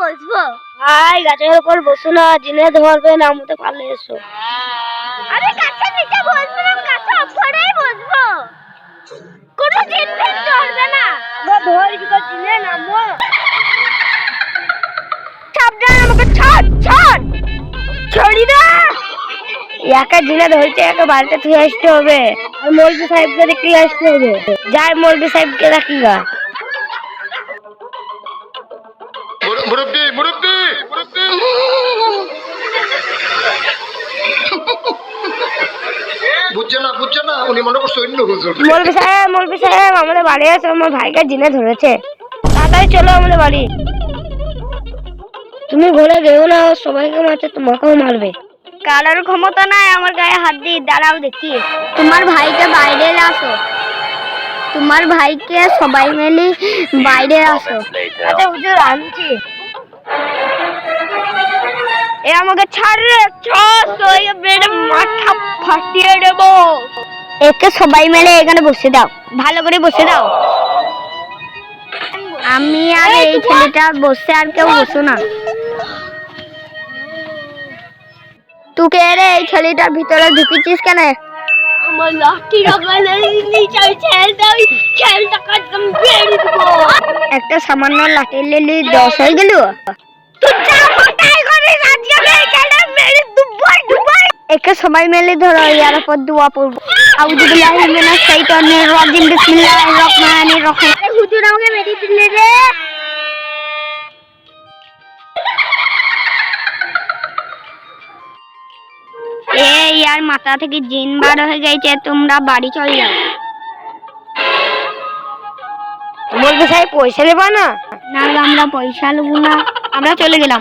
বসবো? ভাই গাছের উপর বসো না জিনে ধরবে পারলে এসো। আমি গাছের নিচে বসবো না উপরেই বসবো। কোনো জিন ফেন ধরবে না। আমরা ধরি কি তো জিনে নামো। সাবধান আমাকে ছাড় ছাড়। ছড়ি না। একা জিনে ধরতে একা বাড়িতে থেকে আসতে হবে। আর মৌলবি সাহেবকে দেখে আসতে হবে। যাই মৌলবি সাহেবকে দেখি তুমি ঘরে গেও না, সবাইকে মারছে, তোমাকেও মারবে। কারোর ক্ষমতা নাই, আমার গায়ে হাত দিয়ে, দাঁড়াও দেখি। তোমার ভাইকে বাইরে আসো তোমার ভাইকে সবাই মিলে বাইরে আসো আচ্ছা হুজুর, আনছি। এ আমাকে ছাড় রে ছয় বেড়ে মাথা ফাটিয়ে দেব। একে সবাই মিলে এখানে বসে দাও ভালো করে বসে দাও। আমি আর এই ছেলেটা বসে আর কেউ বসো না। তুই কে রে এই ছেলেটার ভিতরে ঢুকেছিস কেন? আমার লাঠি রাখালে নিচে ছেলেটা ছেলেটা একদম বেরিয়ে দেবো একটা সামান্য লাঠি লেলি দশ হয়ে গেল। একে সবাই মিলে ধরো ইয়ার উপর দোয়া পড়ব। আউযু বিল্লাহি মিনাশ শাইতানির রাজিম বিসমিল্লাহির রহমানির রহিম। হুজুর আমাকে মেরে দিলে রে। এ ইয়ার মাথা থেকে জিন বার হয়ে গেছে তোমরা বাড়ি চলে যাও। মৌলবি সাহেব পয়সা দেবো না? না, আমরা পয়সা নেব না। আমরা চলে গেলাম।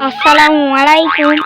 আসসালামু আলাইকুম।